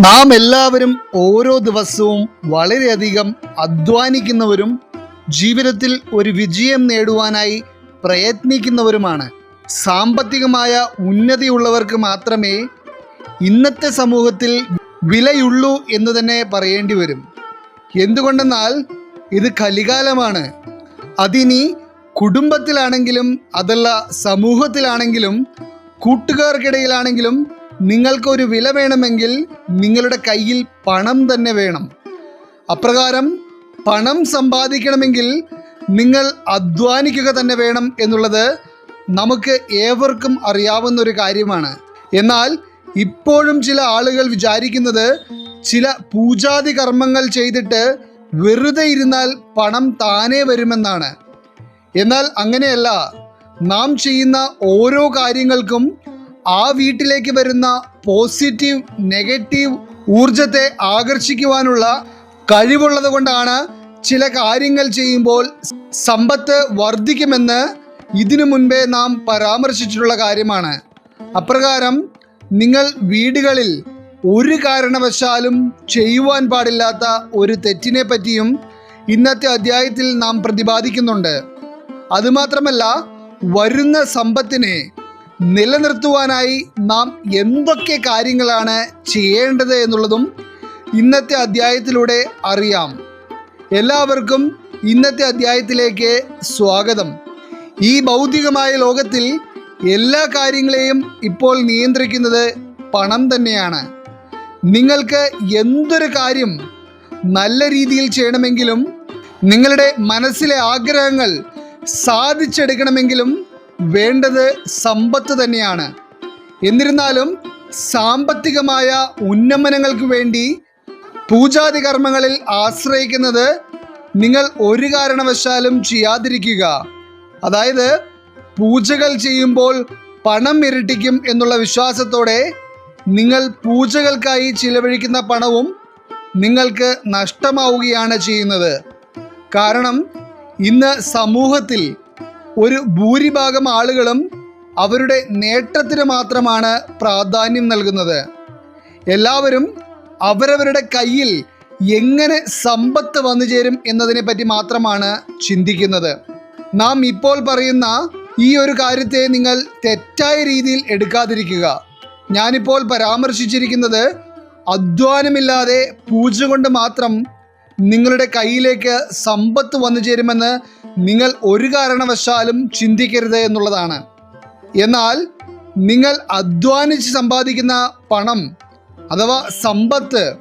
നാം എല്ലാവരും ഓരോ ദിവസവും വളരെയധികം അധ്വാനിക്കുന്നവരും ജീവിതത്തിൽ ഒരു വിജയം നേടുവാനായി പ്രയത്നിക്കുന്നവരുമാണ്. സാമ്പത്തികമായ ഉന്നതിയുള്ളവർക്ക് മാത്രമേ ഇന്നത്തെ സമൂഹത്തിൽ വിലയുള്ളൂ എന്ന് തന്നെ പറയേണ്ടി വരും. എന്തുകൊണ്ടെന്നാൽ ഇത് കലികാലമാണ്. അതിനി കുടുംബത്തിലാണെങ്കിലും അതല്ല സമൂഹത്തിലാണെങ്കിലും കൂട്ടുകാർക്കിടയിലാണെങ്കിലും നിങ്ങൾക്കൊരു വില വേണമെങ്കിൽ നിങ്ങളുടെ കയ്യിൽ പണം തന്നെ വേണം. അപ്രകാരം പണം സമ്പാദിക്കണമെങ്കിൽ നിങ്ങൾ അധ്വാനിക്കുക തന്നെ വേണം എന്നുള്ളത് നമുക്ക് ഏവർക്കും അറിയാവുന്ന ഒരു കാര്യമാണ്. എന്നാൽ ഇപ്പോഴും ചില ആളുകൾ വിചാരിക്കുന്നത് ചില പൂജാതി കർമ്മങ്ങൾ ചെയ്തിട്ട് വെറുതെ ഇരുന്നാൽ പണം താനേ വരുമെന്നാണ്. എന്നാൽ അങ്ങനെയല്ല. നാം ചെയ്യുന്ന ഓരോ കാര്യങ്ങൾക്കും ആ വീട്ടിലേക്ക് വരുന്ന പോസിറ്റീവ് നെഗറ്റീവ് ഊർജത്തെ ആകർഷിക്കുവാനുള്ള കഴിവുള്ളത് കൊണ്ടാണ് ചില കാര്യങ്ങൾ ചെയ്യുമ്പോൾ സമ്പത്ത് വർദ്ധിക്കുമെന്ന് ഇതിനു മുൻപേ നാം പരാമർശിച്ചിട്ടുള്ള കാര്യമാണ്. അപ്രകാരം നിങ്ങൾ വീടുകളിൽ ഒരു കാരണവശാലും ചെയ്യുവാൻ പാടില്ലാത്ത ഒരു തെറ്റിനെ പറ്റിയും ഇന്നത്തെ അധ്യായത്തിൽ നാം പ്രതിപാദിക്കുന്നുണ്ട്. അതുമാത്രമല്ല വരുന്ന സമ്പത്തിനെ നിലനിർത്തുവാനായി നാം എന്തൊക്കെ കാര്യങ്ങളാണ് ചെയ്യേണ്ടത് എന്നുള്ളതും ഇന്നത്തെ അധ്യായത്തിലൂടെ അറിയാം. എല്ലാവർക്കും ഇന്നത്തെ അധ്യായത്തിലേക്ക് സ്വാഗതം. ഈ ഭൗതികമായ ലോകത്തിൽ എല്ലാ കാര്യങ്ങളെയും ഇപ്പോൾ നിയന്ത്രിക്കുന്നത് പണം തന്നെയാണ്. നിങ്ങൾക്ക് എന്തൊരു കാര്യം നല്ല രീതിയിൽ ചെയ്യണമെങ്കിലും നിങ്ങളുടെ മനസ്സിലെ ആഗ്രഹങ്ങൾ സാധിച്ചെടുക്കണമെങ്കിലും വേണ്ടത് സമ്പത്ത് തന്നെയാണ്. എന്നിരുന്നാലും സാമ്പത്തികമായ ഉന്നമനങ്ങൾക്ക് വേണ്ടി പൂജാതി കർമ്മങ്ങളിൽ ആശ്രയിക്കുന്നത് നിങ്ങൾ ഒരു കാരണവശാലും ചെയ്യാതിരിക്കുക. അതായത് പൂജകൾ ചെയ്യുമ്പോൾ പണം ഇരട്ടിക്കും എന്നുള്ള വിശ്വാസത്തോടെ നിങ്ങൾ പൂജകൾക്കായി ചിലവഴിക്കുന്ന പണവും നിങ്ങൾക്ക് നഷ്ടമാവുകയാണ് ചെയ്യുന്നത്. കാരണം ഇന്ന് സമൂഹത്തിൽ ഒരു ഭൂരിഭാഗം ആളുകളും അവരുടെ നേട്ടത്തിന് മാത്രമാണ് പ്രാധാന്യം നൽകുന്നത്. എല്ലാവരും അവരവരുടെ കയ്യിൽ എങ്ങനെ സമ്പത്ത് വന്നു ചേരും എന്നതിനെ പറ്റി മാത്രമാണ് ചിന്തിക്കുന്നത്. നാം ഇപ്പോൾ പറയുന്ന ഈ ഒരു കാര്യത്തെ നിങ്ങൾ തെറ്റായ രീതിയിൽ എടുക്കാതിരിക്കുക. ഞാനിപ്പോൾ പരാമർശിച്ചിരിക്കുന്നത് അധ്വാനമില്ലാതെ പൂജ കൊണ്ട് മാത്രം നിങ്ങളുടെ കയ്യിലേക്ക് സമ്പത്ത് വന്നു ചേരുമെന്ന് നിങ്ങൾ ഒരു കാരണവശാലും ചിന്തിക്കരുത് എന്നുള്ളതാണ്. എന്നാൽ നിങ്ങൾ അധ്വാനിച്ച് സമ്പാദിക്കുന്ന പണം അഥവാ സമ്പത്ത്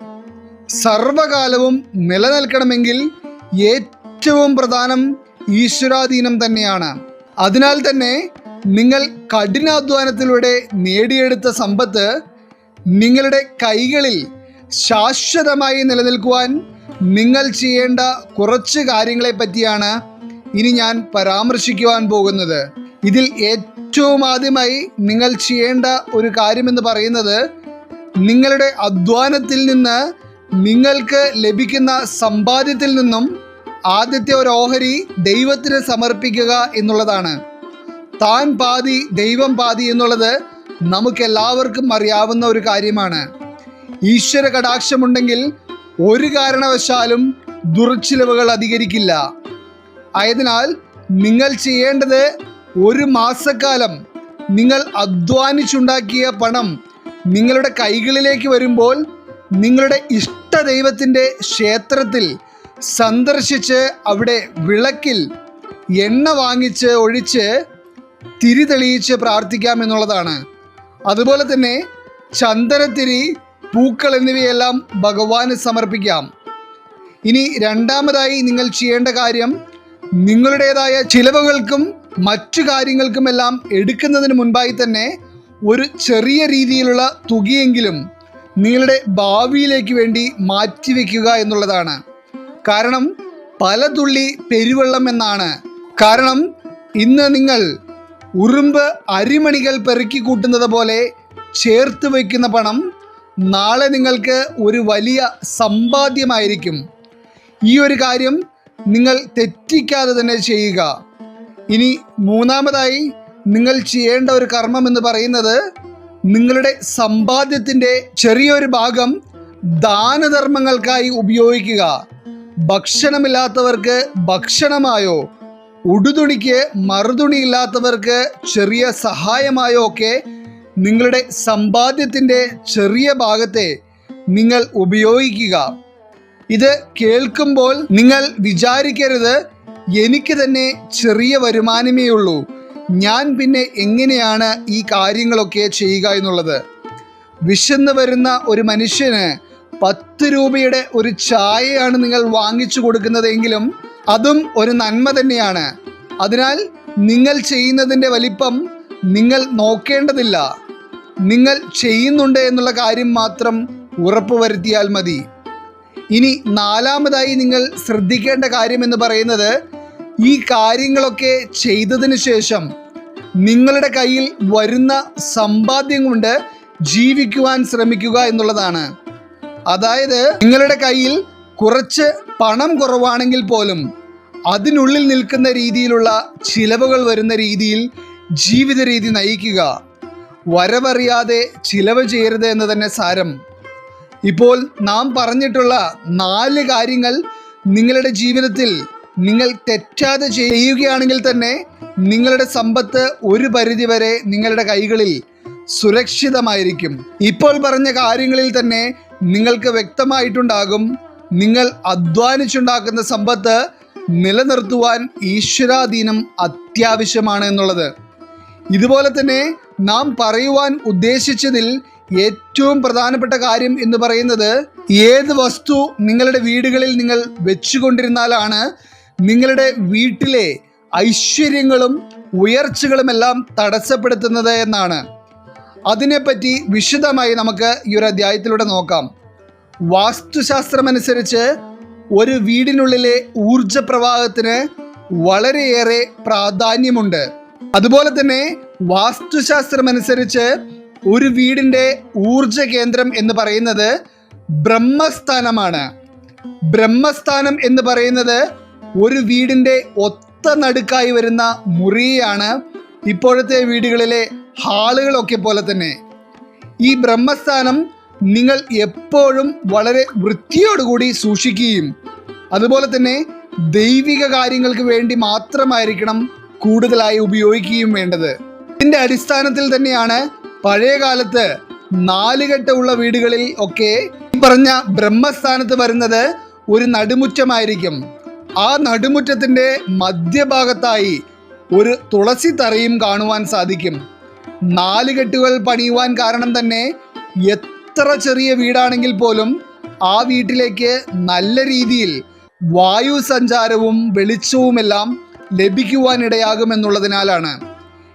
സർവകാലവും നിലനിൽക്കണമെങ്കിൽ ഏറ്റവും പ്രധാനം ഈശ്വരാധീനം തന്നെയാണ്. അതിനാൽ തന്നെ നിങ്ങൾ കഠിനാധ്വാനത്തിലൂടെ നേടിയെടുത്ത സമ്പത്ത് നിങ്ങളുടെ കൈകളിൽ ശാശ്വതമായി നിലനിൽക്കുവാൻ നിങ്ങൾ ചെയ്യേണ്ട കുറച്ച് കാര്യങ്ങളെ പറ്റിയാണ് ഇനി ഞാൻ പരാമർശിക്കുവാൻ പോകുന്നത്. ഇതിൽ ഏറ്റവും ആദ്യമായി നിങ്ങൾ ചെയ്യേണ്ട ഒരു കാര്യമെന്ന് പറയുന്നത് നിങ്ങളുടെ അധ്വാനത്തിൽ നിന്ന് നിങ്ങൾക്ക് ലഭിക്കുന്ന സമ്പാദ്യത്തിൽ നിന്നും ആദ്യത്തെ ഒരു ഓഹരി ദൈവത്തിന് സമർപ്പിക്കുക എന്നുള്ളതാണ്. താൻ പാതി ദൈവം പാതി എന്നുള്ളത് നമുക്കെല്ലാവർക്കും അറിയാവുന്ന ഒരു കാര്യമാണ്. ഈശ്വര കടാക്ഷമുണ്ടെങ്കിൽ ഒരു കാരണവശാലും ദുർച്ചിലവുകൾ അധികരിക്കില്ല. ആയതിനാൽ നിങ്ങൾ ചെയ്യേണ്ടത് ഒരു മാസക്കാലം നിങ്ങൾ അധ്വാനിച്ചുണ്ടാക്കിയ പണം നിങ്ങളുടെ കൈകളിലേക്ക് വരുമ്പോൾ നിങ്ങളുടെ ഇഷ്ട ദൈവത്തിന്റെ ക്ഷേത്രത്തിൽ സന്ദർശിച്ച് അവിടെ വിളക്കിൽ എണ്ണ വാങ്ങിച്ച് ഒഴിച്ച് തിരി തെളിയിച്ച് പ്രാർത്ഥിക്കാം എന്നുള്ളതാണ്. അതുപോലെ തന്നെ ചന്ദനത്തിരി പൂക്കൾ എന്നിവയെല്ലാം ഭഗവാന് സമർപ്പിക്കാം. ഇനി രണ്ടാമതായി നിങ്ങൾ ചെയ്യേണ്ട കാര്യം നിങ്ങളുടേതായ ചിലവുകൾക്കും മറ്റു കാര്യങ്ങൾക്കുമെല്ലാം എടുക്കുന്നതിന് മുൻപായി തന്നെ ഒരു ചെറിയ രീതിയിലുള്ള തുകയെങ്കിലും നിങ്ങളുടെ ഭാവിയിലേക്ക് വേണ്ടി മാറ്റിവെക്കുക എന്നുള്ളതാണ്. കാരണം പല തുള്ളി പെരുവെള്ളം എന്നാണ്. കാരണം ഇന്ന് നിങ്ങൾ ഉറുമ്പ് അരിമണികൾ പെറുക്കി കൂട്ടുന്നത് പോലെ ചേർത്ത് വയ്ക്കുന്ന പണം നാളെ നിങ്ങൾക്ക് ഒരു വലിയ സമ്പാദ്യമായിരിക്കും. ഈ ഒരു കാര്യം നിങ്ങൾ തെറ്റിക്കാതെ തന്നെ ചെയ്യുക. ഇനി മൂന്നാമതായി നിങ്ങൾ ചെയ്യേണ്ട ഒരു കർമ്മം എന്ന് പറയുന്നത് നിങ്ങളുടെ സമ്പാദ്യത്തിന്റെ ചെറിയൊരു ഭാഗം ദാനധർമ്മങ്ങൾക്കായി ഉപയോഗിക്കുക. ഭക്ഷണമില്ലാത്തവർക്ക് ഭക്ഷണമായോ ഉടുതുണിക്ക് മറുതുണിയില്ലാത്തവർക്ക് ചെറിയ സഹായമായോ ഒക്കെ നിങ്ങളുടെ സമ്പാദ്യത്തിന്റെ ചെറിയ ഭാഗത്തെ നിങ്ങൾ ഉപയോഗിക്കുക. ഇത് കേൾക്കുമ്പോൾ നിങ്ങൾ വിചാരിക്കരുത് എനിക്ക് തന്നെ ചെറിയ വരുമാനമേ ഉള്ളൂ. ഞാൻ പിന്നെ എങ്ങനെയാണ് ഈ കാര്യങ്ങളൊക്കെ ചെയ്യുക എന്നുള്ളത്? വിശന്ന് വരുന്ന ഒരു മനുഷ്യന് പത്ത് രൂപയുടെ ഒരു ചായയാണ് നിങ്ങൾ വാങ്ങിച്ചു കൊടുക്കുന്നതെങ്കിലും അതും ഒരു നന്മ തന്നെയാണ്. അതിനാൽ നിങ്ങൾ ചെയ്യുന്നതിന്റെ വലിപ്പം നിങ്ങൾ നോക്കേണ്ടതില്ല. നിങ്ങൾ ചെയ്യുന്നുണ്ട് എന്നുള്ള കാര്യം മാത്രം ഉറപ്പുവരുത്തിയാൽ മതി. ഇനി നാലാമതായി നിങ്ങൾ ശ്രദ്ധിക്കേണ്ട കാര്യം എന്ന് പറയുന്നത് ഈ കാര്യങ്ങളൊക്കെ ചെയ്തതിന് ശേഷം നിങ്ങളുടെ കയ്യിൽ വരുന്ന സമ്പാദ്യം കൊണ്ട് ജീവിക്കുവാൻ ശ്രമിക്കുക എന്നുള്ളതാണ്. അതായത് നിങ്ങളുടെ കയ്യിൽ കുറച്ച് പണം കുറവാണെങ്കിൽ പോലും അതിനുള്ളിൽ നിൽക്കുന്ന രീതിയിലുള്ള ചിലവുകൾ വരുന്ന രീതിയിൽ ജീവിത രീതി നയിക്കുക. വരവറിയാതെ ചിലവ് ചെയ്യരുത് എന്ന് തന്നെ സാരം. ഇപ്പോൾ നാം പറഞ്ഞിട്ടുള്ള നാല് കാര്യങ്ങൾ നിങ്ങളുടെ ജീവിതത്തിൽ നിങ്ങൾ തെറ്റാതെ ചെയ്യുകയാണെങ്കിൽ തന്നെ നിങ്ങളുടെ സമ്പത്ത് ഒരു പരിധി വരെ നിങ്ങളുടെ കൈകളിൽ സുരക്ഷിതമായിരിക്കും. ഇപ്പോൾ പറഞ്ഞ കാര്യങ്ങളിൽ തന്നെ നിങ്ങൾക്ക് വ്യക്തമായിട്ടുണ്ടാകും നിങ്ങൾ അധ്വാനിച്ചുണ്ടാക്കുന്ന സമ്പത്ത് നിലനിർത്തുവാൻ ഈശ്വരാധീനം അത്യാവശ്യമാണ് എന്നുള്ളത്. ഇതുപോലെ തന്നെ നാം പറയുവാൻ ഉദ്ദേശിച്ചതിൽ ഏറ്റവും പ്രധാനപ്പെട്ട കാര്യം എന്ന് പറയുന്നത് ഏത് വസ്തു നിങ്ങളുടെ വീടുകളിൽ നിങ്ങൾ വെച്ചുകൊണ്ടിരുന്നാലാണ് നിങ്ങളുടെ വീട്ടിലെ ഐശ്വര്യങ്ങളും ഉയർച്ചകളുമെല്ലാം തടസ്സപ്പെടുത്തുന്നത് എന്നാണ്. അതിനെപ്പറ്റി വിശദമായി നമുക്ക് ഈ ഒരു അധ്യായത്തിലൂടെ നോക്കാം. വാസ്തുശാസ്ത്രമനുസരിച്ച് ഒരു വീടിനുള്ളിലെ ഊർജ പ്രവാഹത്തിന് വളരെയേറെ പ്രാധാന്യമുണ്ട്. അതുപോലെ തന്നെ വാസ്തുശാസ്ത്രമനുസരിച്ച് ഒരു വീടിന്റെ ഊർജ കേന്ദ്രം എന്ന് പറയുന്നത് ബ്രഹ്മസ്ഥാനമാണ്. ബ്രഹ്മസ്ഥാനം എന്ന് പറയുന്നത് ഒരു വീടിന്റെ ഒത്ത നടുക്കായി വരുന്ന മുറിയാണ് ഇപ്പോഴത്തെ വീടുകളിലെ ഹാളുകളൊക്കെ പോലെ തന്നെ. ഈ ബ്രഹ്മസ്ഥാനം നിങ്ങൾ എപ്പോഴും വളരെ വൃത്തിയോടുകൂടി സൂക്ഷിക്കുകയും അതുപോലെ തന്നെ ദൈവിക കാര്യങ്ങൾക്ക് വേണ്ടി മാത്രമായിരിക്കണം കൂടുതലായി ഉപയോഗിക്കുകയും വേണ്ടത്. ഇതിന്റെ അടിസ്ഥാനത്തിൽ തന്നെയാണ് പഴയ കാലത്ത് നാലുകെട്ടുള്ള വീടുകളിൽ ഒക്കെ പറഞ്ഞ ബ്രഹ്മസ്ഥാനത്ത് വരുന്നത് ഒരു നടുമുറ്റമായിരിക്കും. ആ നടുമുറ്റത്തിന്റെ മധ്യഭാഗത്തായി ഒരു തുളസി തറയും കാണുവാൻ സാധിക്കും. നാലുകെട്ടുകൾ പണിയുവാൻ കാരണം തന്നെ എത്ര ചെറിയ വീടാണെങ്കിൽ പോലും ആ വീട്ടിലേക്ക് നല്ല രീതിയിൽ വായു സഞ്ചാരവും വെളിച്ചവുമെല്ലാം ലഭിക്കുവാനിടയാകുമെന്നുള്ളതിനാലാണ്.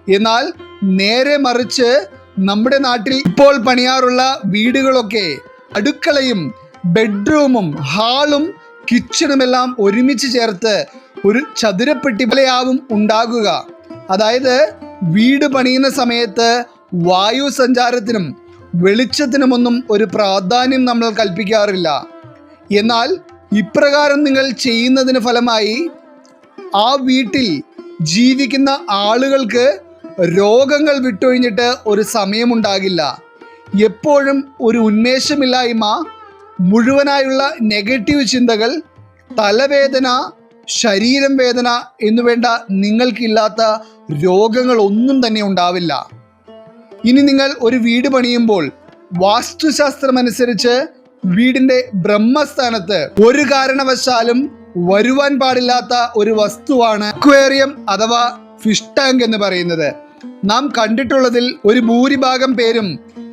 എന്നാൽ നേരെ മറിച്ച് നമ്മുടെ നാട്ടിൽ ഇപ്പോൾ പണിയാറുള്ള വീടുകളൊക്കെ അടുക്കളയും ബെഡ്റൂമും ഹാളും കിച്ചണുമെല്ലാം ഒരുമിച്ച് ചേർത്ത് ഒരു ചതുരപ്പെട്ടി പോലെയാവും ഉണ്ടാകുക. അതായത് വീട് പണിയുന്ന സമയത്ത് വായു സഞ്ചാരത്തിനും വെളിച്ചത്തിനുമൊന്നും ഒരു പ്രാധാന്യം നമ്മൾ കൽപ്പിക്കാറില്ല. എന്നാൽ ഇപ്രകാരം നിങ്ങൾ ചെയ്യുന്നതിന് ഫലമായി ആ വീട്ടിൽ ജീവിക്കുന്ന ആളുകൾക്ക് രോഗങ്ങൾ വിട്ടൊഴിഞ്ഞിട്ട് ഒരു സമയമുണ്ടാകില്ല. എപ്പോഴും ഒരു ഉന്മേഷമില്ലായ്മ മുഴുവനായുള്ള നെഗറ്റീവ് ചിന്തകൾ തലവേദന ശരീരം വേദന എന്നുവേണ്ട നിങ്ങൾക്കില്ലാത്ത രോഗങ്ങളൊന്നും തന്നെ ഉണ്ടാവില്ല. ഇനി നിങ്ങൾ ഒരു വീട് പണിയുമ്പോൾ വാസ്തുശാസ്ത്രമനുസരിച്ച് വീടിന്റെ ബ്രഹ്മസ്ഥാനത്ത് ഒരു കാരണവശാലും വരുവാൻ പാടില്ലാത്ത ഒരു വസ്തുവാണ് അക്വേറിയം അഥവാ ഫിഷ് ടാങ്ക് എന്ന് പറയുന്നത്. നാം കണ്ടിട്ടുള്ളതിൽ ഒരു ഭൂരിഭാഗം പേരും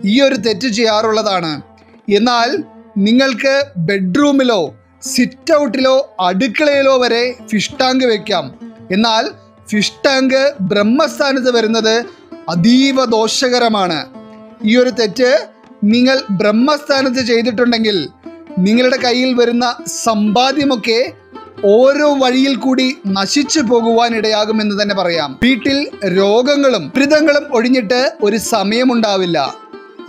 ഈ ഒരു തെറ്റ് ചെയ്യാറുള്ളതാണ്. എന്നാൽ നിങ്ങൾക്ക് ബെഡ്റൂമിലോ സിറ്റ് ഔട്ടിലോ അടുക്കളയിലോ വരെ ഫിഷ് ടാങ്ക് വെക്കാം. എന്നാൽ ഫിഷ് ടാങ്ക് ബ്രഹ്മസ്ഥാനത്ത് വരുന്നത് അതീവ ദോഷകരമാണ്. ഈ ഒരു തെറ്റ് നിങ്ങൾ ബ്രഹ്മസ്ഥാനത്ത് ചെയ്തിട്ടുണ്ടെങ്കിൽ നിങ്ങളുടെ കയ്യിൽ വരുന്ന സമ്പാദ്യമൊക്കെ ഓരോ വഴിയിൽ കൂടി നശിച്ചു പോകുവാനിടയാകുമെന്ന് തന്നെ പറയാം. വീട്ടിൽ രോഗങ്ങളും ദുരിതങ്ങളും ഒഴിഞ്ഞിട്ട് ഒരു സമയമുണ്ടാവില്ല.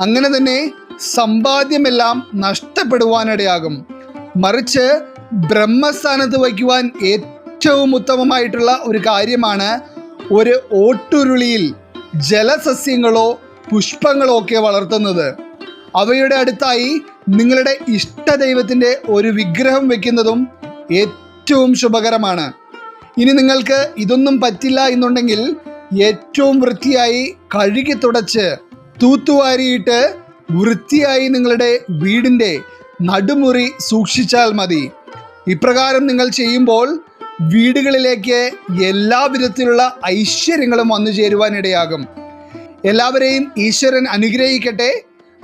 അങ്ങനെ തന്നെ സമ്പാദ്യമെല്ലാം നഷ്ടപ്പെടുവാനിടയാകും. മറിച്ച് ബ്രഹ്മസ്ഥാനത്ത് വയ്ക്കുവാൻ ഏറ്റവും ഉത്തമമായിട്ടുള്ള ഒരു കാര്യമാണ് ഒരു ഓട്ടുരുളിയിൽ ജലസസ്യങ്ങളോ പുഷ്പങ്ങളോ ഒക്കെ വളർത്തുന്നത്. അവയുടെ അടുത്തായി നിങ്ങളുടെ ഇഷ്ടദൈവത്തിന്റെ ഒരു വിഗ്രഹം വെക്കുന്നതും ഏറ്റവും ശുഭകരമാണ്. ഇനി നിങ്ങൾക്ക് ഇതൊന്നും പറ്റില്ല എന്നുണ്ടെങ്കിൽ ഏറ്റവും വൃത്തിയായി കഴുകി തുടച്ച് തൂത്തുവാരിയിട്ട് വൃത്തിയായി നിങ്ങളുടെ വീടിന്റെ നടുമുറി സൂക്ഷിച്ചാൽ മതി. ഇപ്രകാരം നിങ്ങൾ ചെയ്യുമ്പോൾ വീടുകളിലേക്ക് എല്ലാ വിധത്തിലുള്ള ഐശ്വര്യങ്ങളും വന്നു ചേരുവാനിടയാകും. എല്ലാവരെയും ഈശ്വരൻ അനുഗ്രഹിക്കട്ടെ.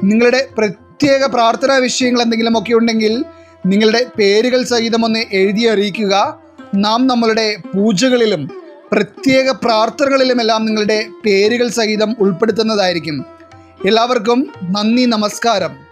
നിങ്ങളുടെ പ്രത്യേക പ്രാർത്ഥനാ വിഷയങ്ങൾ എന്തെങ്കിലുമൊക്കെ ഉണ്ടെങ്കിൽ നിങ്ങളുടെ പേരുകൾ സഹിതം ഒന്ന് എഴുതി അറിയിക്കുക. നാം നമ്മളുടെ പൂജകളിലും പ്രത്യേക പ്രാർത്ഥനകളിലുമെല്ലാം നിങ്ങളുടെ പേരുകൾ സഹിതം ഉൾപ്പെടുത്തുന്നതായിരിക്കും. എല്ലാവർക്കും നന്ദി നമസ്കാരം.